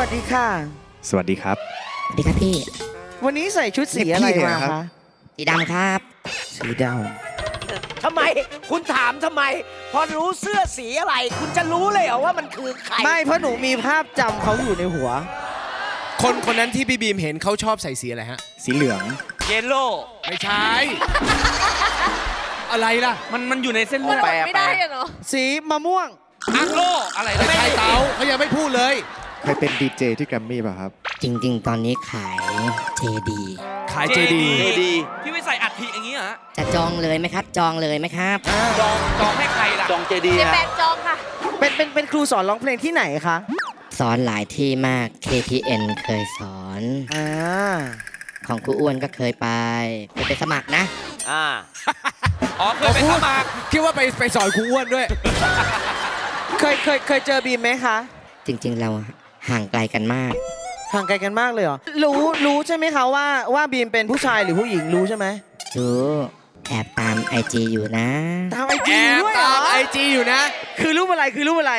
วัสดีค่ะ สวัสดีครับ สวัสดีครับพี่ วันนี้ใส่ชุดสีอะไรนี่พี่เหรมาอครับคะ สีดำครับ สีดทำไม คุณถามทำไม พอรู้เสื้อสีอะไร คุณจะรู้เลยเหรอว่ามันคือใครำไม่เพราะหนูมีภาพจำเขาอยู่ในหัว คนคนนั้นที่พี่บีมเห็นเขาชอบใส่สีอะไรฮะ สีเหลือง เยลโล่ไม่ใช่ อะไรล่ะ มันมันอยู่ในเส้นมัเลืนอดอดไม่ได้อะเนาะสีมะม่วงอังโล่อะไรไม่นะใช่เต๋าเขายังไม่พูดเลย เคยเป็นดีเจที่แกรมมี่ป่ะครับ จริง ๆ ตอนนี้ขายเจดี ขายเจดีดีพี่ไม่ใส่อัฐิอย่างงี้เหรอฮะจะจองเลยไหมครับ จองเลยไหมครับ จองจองให้ใครล่ะจองเจดีเจแปนจองค่ะ เป็นเป็นเป็นครูสอนร้องเพลงที่ไหนคะสอนหลายที่มาก KTN เคยสอน อ่าของครูอ้วนก็เคยไปเคยไปสมัครนะ อ่าอ๋อเคยไปสมัครคิดว่าไปไปสอนครูอ้วนด้วย เคยเคยเคยเจอบีมไหมคะ จริง ๆ เรา ห่างไกลกันมาก ห่างไกลกันมากเลยเหรอ รู้รู้ใช่ไหมคะว่าว่าบีมเป็นผู้ชายหรือผู้หญิงรู้ใช่ไหมรู้แอบตามไอจีอยู่นะ ตามไอแอจีบด้วยเหรตาอมไอจีอยู่นะ คือรูปอะไรคือรูปอะไร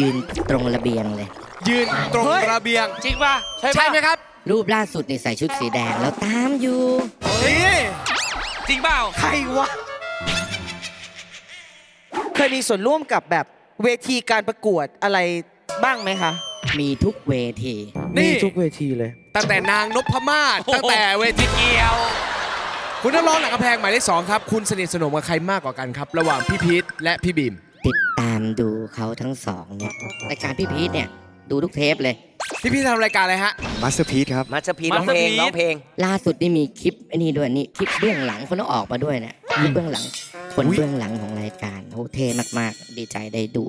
ยืนตรงระเบียงเลย ยืนตรงเฮ้ย ระเบียง จริงป่ะใช่ใช่ป่ะไหมครับ รูปล่าสุดนี่ใส่ชุดสีแดงแล้วตามอยู่ นี่จริงเปล่าใครวะเคยมีส่วนร่วมกับแบบเวทีการประกวดอะไรบ้างไหมคะ มีทุกเวที นี่มีทุกเวทีเลย ตั้งแต่นางนพมาศตั้งแต่เวทีเกี่ยว คุณนักร้องหนังกระแพงหมายเลขสองครับ คุณสนิทสนมกับใครมากกว่ากันครับ ระหว่างพี่พีทและพี่บีม ติดตามดูเขาทั้งสองเนี่ยรายการพี่พีทเนี่ย ดูทุกเทปเลย พี่พีททำรายการอะไรฮะ มาสเตอร์พี e ครับ มาสพีร้องเพลง Masterpiece ร้องเพลง ล่าสุดนี่มีคลิปไอ้นี่ด้วยนี่คลิปเบื้องหลังคนต้องออกมาด้วยเนี่ยคลิปเบื้องหลัง คนอุ๊ย เบื้องหลังของรายการโอ้เท่มากๆ ดีใจได้ดู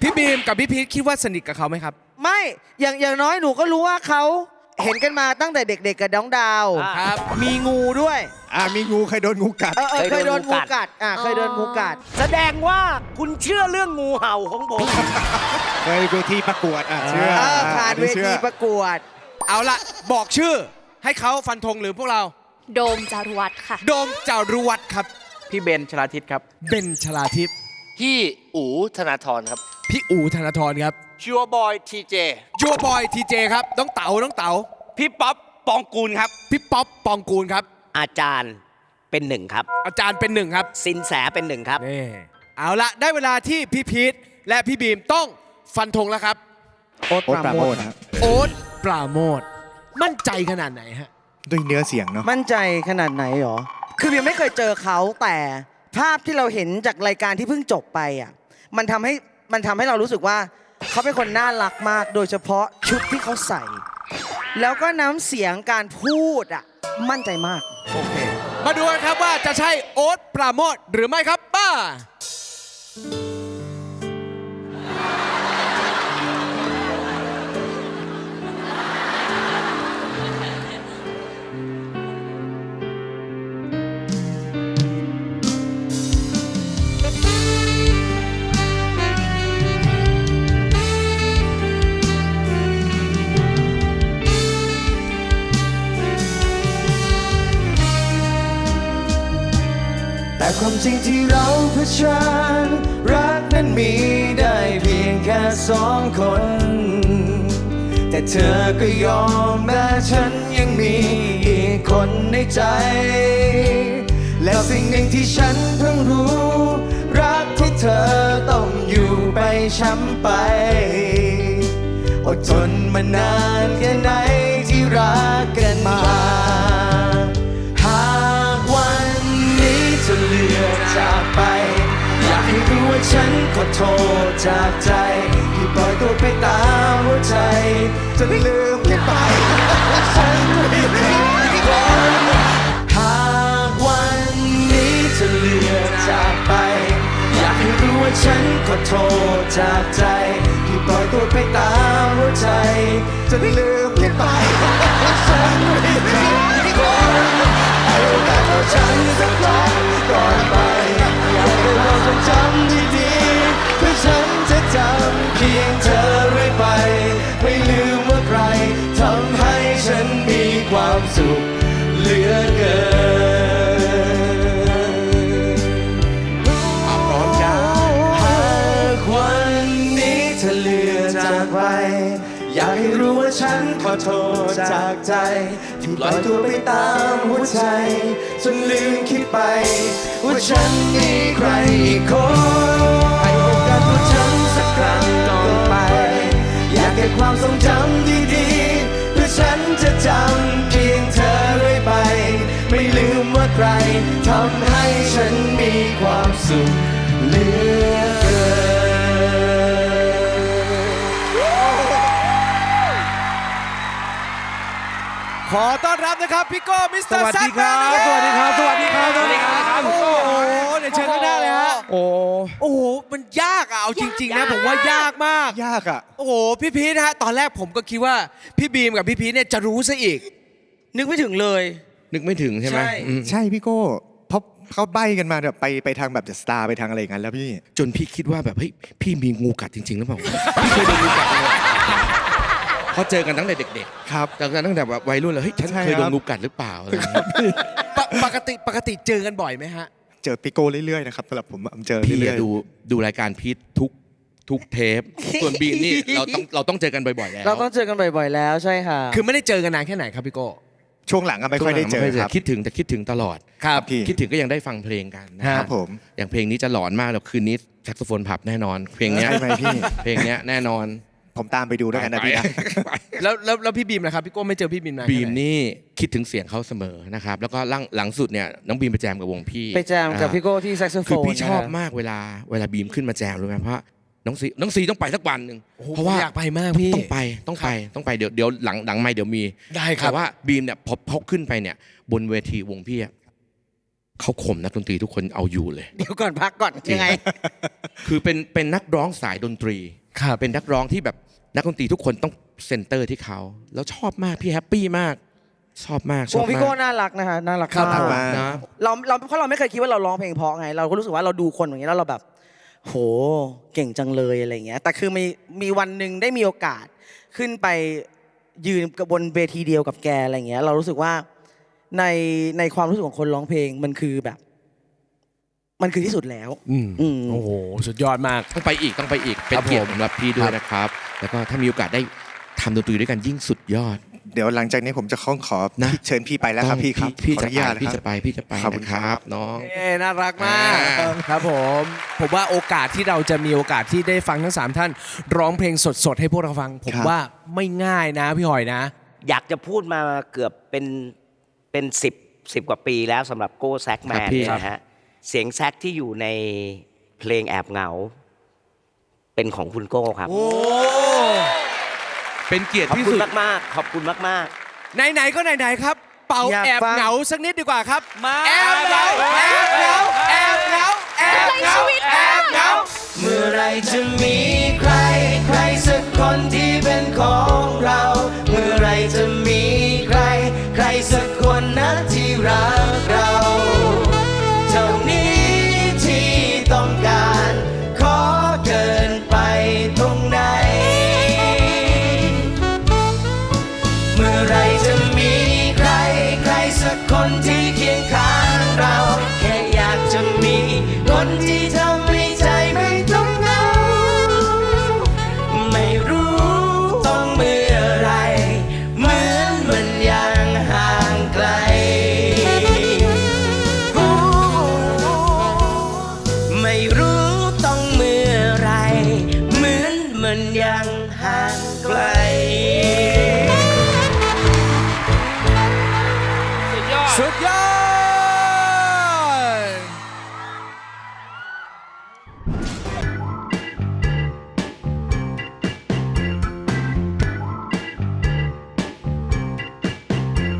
พี่บีมกับพี่พีทคิดว่าสนิทกับเขาไหมครับ ไม่ อย่างอย่างน้อยหนูก็รู้ว่าเขาเห็นกันมาตั้งแต่เด็กๆกับน้องดาว อ่า ครับ มีงูด้วย อ่ามีงูเคยโดนงูกัด เออเออเคเคยยโดโดนนงูงูกัด กัด อ่าเคยโดนงูกัด แสดงว่าคุณเชื่อเรื่องงูเห่าของผม เคยเวทีประกวดอะเชื่อเออผ่านอัเวชื่ทีอประกวด เอาละบอกชื่อ ให้เขาฟันธงหรือพวกเรา โดมจารุวัฒน์ค่ะ โดมจารุวัฒน์ครับ พี่เบนชลาทิศครับ เบนชลาทิพย์ พี่อู๋ธนาธรครับ พี่อู๋ธนาธรครับชัวบอยทีเจจัวบอยทีเจครับน้องเต๋าน้องเต๋าพี่ป๊อปปองกูลครับ พี่ป๊อปปองกูลครับ อาจารย์เป็นหนึ่งครับ อาจารย์เป็นหนึ่งครับสินแสเป็นหนึ่งครับ นี่เอาละได้เวลาที่พี่พีทและพี่บีมต้องฟันธงแล้วครับ โอ๊ตโอ๊ตปปราราโมโมททครับ โอ๊ตปราโมทมั่นใจขนาดไหนฮะ ด้วยเนื้อเสียงเนาะมั่นใจขนาดไหนหรอ คือยังไม่เคยเจอเขาแต่ภาพที่เราเห็นจากรายการที่เพิ่งจบไปอะ มันทำให้ มันทำให้เรารู้สึกว่าเขาเป็นคนน่ารักมาก โดยเฉพาะชุดที่เขาใส่ แล้วก็น้ำเสียงการพูดอะมั่นใจมาก โอเค มาดูกันครับว่าจะใช่โอ๊ตปราโมทหรือไม่ครับป้า แต่ความจริงที่เราเผชิญรักนั้นมีได้เพียงแค่สองคน แต่เธอก็ยอมแม้ฉันยังมีอีกคนในใจ แล้วสิ่งหนึ่งที่ฉันเพิ่งรู้ รักที่เธอต้องอยู่ไปช้ำไปอดทนมานานแค่ไหนที่รักกันมา ฉันขอโทษจากใจ ที่ปล่อยตัวไปตามหัวใจจนลืมกันไปว่าฉันไม่ผิดคนหากวันนี้เธอเลือกจากไป อยากให้รู้ว่าฉันขอโทษจากใจ ที่ปล่อยตัวไปตามหัวใจจนลืมกันไปว่าฉันไม่ผิดคนให้โอกาสเราฉัน ว่าฉันขอโทษจากใจ ที่ปล่อยตัวไปตามหัวใจจนลืมคิดไป ว่าฉันมีใครอีกคนให้โอกาสตัวฉันสักครั้งก่อนไป อยากเก็บความทรงจำดีๆเพื่อฉันจะจำเพียงเธอเรื่อยไป ไม่ลืมว่าใครทำให้ฉันมีความสุข ขอต้อนรับนะครับพี่โก้มิสเตอร์สวัสซัดีกครับสวัสดีครับสวัสดีครับสวัสดีครับโอ้โหเดี๋ยวเชิญข้างหน้าเลยฮะโอ้โอ้โหมันยากอะเอาจริง ๆ นะผมว่ายากมาก ยากอะโอ้โหพี่พีทฮะตอนแรกผมก็คิดว่าพี่บีมกับพี่พีทเนี่ยจะรู้ซะอีก นึกไม่ถึงเลย นึกไม่ถึงใช่ไหมใช่ อืมใช่พี่โก้เพราะเขาใบ้กันมาแบบไปไปทางแบบเดอะสตาร์ไปทางอะไรอย่างนั้นแล้วพี่ จนพี่คิดว่าแบบเฮ้ยพี่มีงูกัดจริงๆหรือเปล่าพี่เคยโดนงูกัดไหม เขาเจอกันตั้งแต่เด็กครับ ๆเจอกันตั้งแต่แบบวัยรุ่นเลยเฮ้ยฉันใช่เคยโดครันบงูกัดหรือเปล่าอะไรอย่างเงี้ยปกปกติปกติเจอกันบ่อยไหมฮะ เจอพี่โก้เรื่อยๆนะครับสำหรับผมอะเจอพี่เรื่ออะยดูดูรายการพีททุกทุกเทป ส่วนบีมนี่เราต้องเราต้องเจอกันบ่อยๆแล้วเราต้องเจอกันบ่อยๆแล้วใช่ค่ะ คือไม่ได้เจอกันนานแค่ไหนครับพี่โก้ๆช่วงหลังอะไม่ค่อยได้เจอครับ คิดถึงแต่คิดถึงตลอด ครับ พี่ คิดถึงก็ยังได้ฟังเพลงกันนะคครัรับบผม อย่างเพลงนี้จะหลอนมากแล้วคืนนี้แซกโซโฟนผับแน่นอน เพลงเนี้ยใช่ไหมพี่ เพลงเนี้ยแน่นอน ผมตามไปดูด้วยกันนะพี่นะแล้วแล้วแล้วพี่บีมนะครับพี่โก้ไม่เจอพี่บีมนานบีมนี่คิดถึงเสียงเขาเสมอนะครับ แล้วก็หลังหลังสุดเนี่ยน้องบีมไปแจมกับวงพี่ไปแจมกับอ่าพี่โก้ที่แซกโซโฟคือนพี่ชอบนะฮะมากเวลาเวลาบีมขึ้นมาแจมรู้ไหมเพราะน้องซีน้องซีต้องไปสักวันหนึ่งโอ้โหเพราะว่าผมอยากไปมากพี่ ต้องไปต้องไปต้องไปเดี๋ยวเดี๋ยวหลังหลังไม่เดี๋ยวมี ได้ครับแต่ว่าบีมเนี่ยพอพอขึ้นไปเนี่ย บนเวทีวงพี่อะเขาข่มนักดนตรีทุกคนเอาอยู่เลย เดี๋ยวก่อนพักก่อนยังไง คือเป็นเป็นนักร้องสายดนตรี ครับ เป็นนักร้องที่แบบ นักดนตรีทุกคนต้องเซนเตอร์ที่เขาแล้วชอบมากพี่แฮปปี้มาก ชอบมากชวอบงพี่มาโก้กน่ารักนะคะน่ารักครับมากมาก นะ เราเราเพราะเราไม่เคยคิดว่าเราร้องเพลงเพราะไง เราก็รู้สึกว่าเราดูคนอย่างนี้แล้วเราแบบ โหเก่งจังเลยอะไรเงี้ยแต่คือมีมีวันหนึ่งได้มีโอกาสขึ้นไปยืนกับบนเวทีเดียวกับแกอะไรเงี้ยเรารู้สึกว่าในในความรู้สึกของคนร้องเพลงมันคือแบบ มันคือที่สุดแล้วอืมอืม โอ้โห สุดยอดมาก ต้องไปอีกต้องไปอีกเป็นครับเกียรติผมสำหรับพี่ด้วยนะครับ แล้วก็ถ้ามีโอกาสได้ทำดนตรีด้วยกันยิ่งสุดยอด เดี๋ยวหลังจากนี้ผมจะขอขอนะเชิญพี่ไปแล้วครับต้องพี่ครับพี่ขอจะอนุญาตไปนะพี่ครัจะบไปพี่จะไปขอบคุณนะคครัรับ บน้อง เอ้น่ารักมากอ่า ครับผม ผมว่าโอกาสที่เราจะมีโอกาสที่ได้ฟังทั้ง 3 ท่าน ร้องเพลงสดๆ ให้พวกเราฟัง ผมครับ ว่าไม่ง่ายนะพี่หอยนะ อยากจะพูดมาเกือบเป็นเป็นสิบสิบกว่าปีแล้วสำหรับโก้แซกแมครันบพี่ เนี่ยนะฮะ เสียงแซกที่อยู่ในเพลงแอบเหงา เป็นของคุณโก้ครับเป็นเกียรติขอบที่คุณสุดมากๆขอบคุณมากไหนๆก็ไหนๆครับ เป่าอยากแอบฟัง เหงาสักนิดดีกว่าครับมาแอบเหงาแอบเหงาแอบเหงา